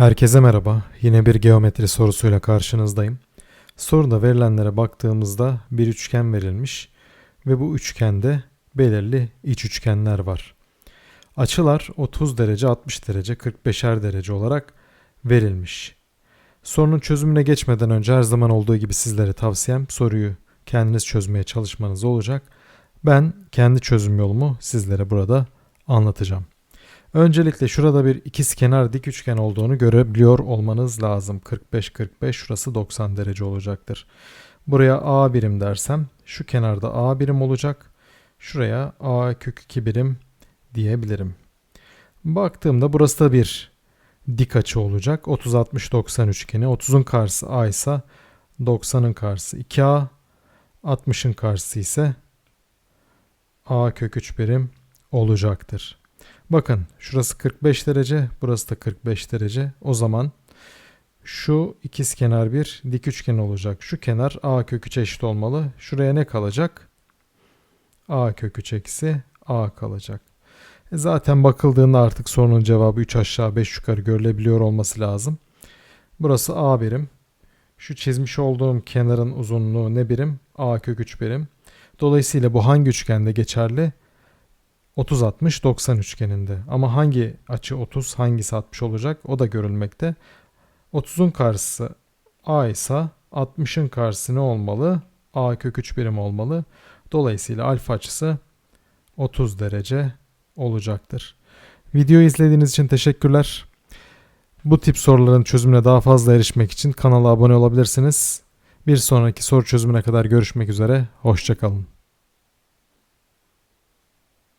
Herkese merhaba. Yine bir geometri sorusuyla karşınızdayım. Soruda verilenlere baktığımızda bir üçgen verilmiş ve bu üçgende belirli iç üçgenler var. Açılar 30 derece, 60 derece, 45'er derece olarak verilmiş. Sorunun çözümüne geçmeden önce her zaman olduğu gibi sizlere tavsiyem soruyu kendiniz çözmeye çalışmanız olacak. Ben kendi çözüm yolumu sizlere burada anlatacağım. Öncelikle şurada bir ikizkenar dik üçgen olduğunu görebiliyor olmanız lazım. 45-45 şurası 90 derece olacaktır. Buraya A birim dersem şu kenarda A birim olacak. Şuraya A kök 2 birim diyebilirim. Baktığımda burası da bir dik açı olacak. 30-60-90 üçgeni. 30'un karşısı A ise 90'ın karşısı 2A. 60'ın karşısı ise A kök 3 birim olacaktır. Bakın şurası 45 derece, burası da 45 derece. O zaman şu ikizkenar bir dik üçgen olacak. Şu kenar a kök 3 eşit olmalı. Şuraya ne kalacak? a kök 3 eksi a kalacak. E zaten bakıldığında artık sorunun cevabı 3 aşağı 5 yukarı görülebiliyor olması lazım. Burası a birim. Şu çizmiş olduğum kenarın uzunluğu ne birim? a kök 3 birim. Dolayısıyla bu hangi üçgende geçerli? 30-60-90 üçgeninde. Ama hangi açı 30 hangisi 60 olacak o da görülmekte. 30'un karşısı A ise 60'ın karşısı ne olmalı? A kök 3 birim olmalı. Dolayısıyla alfa açısı 30 derece olacaktır. Videoyu izlediğiniz için teşekkürler. Bu tip soruların çözümüne daha fazla erişmek için kanala abone olabilirsiniz. Bir sonraki soru çözümüne kadar görüşmek üzere. Hoşçakalın.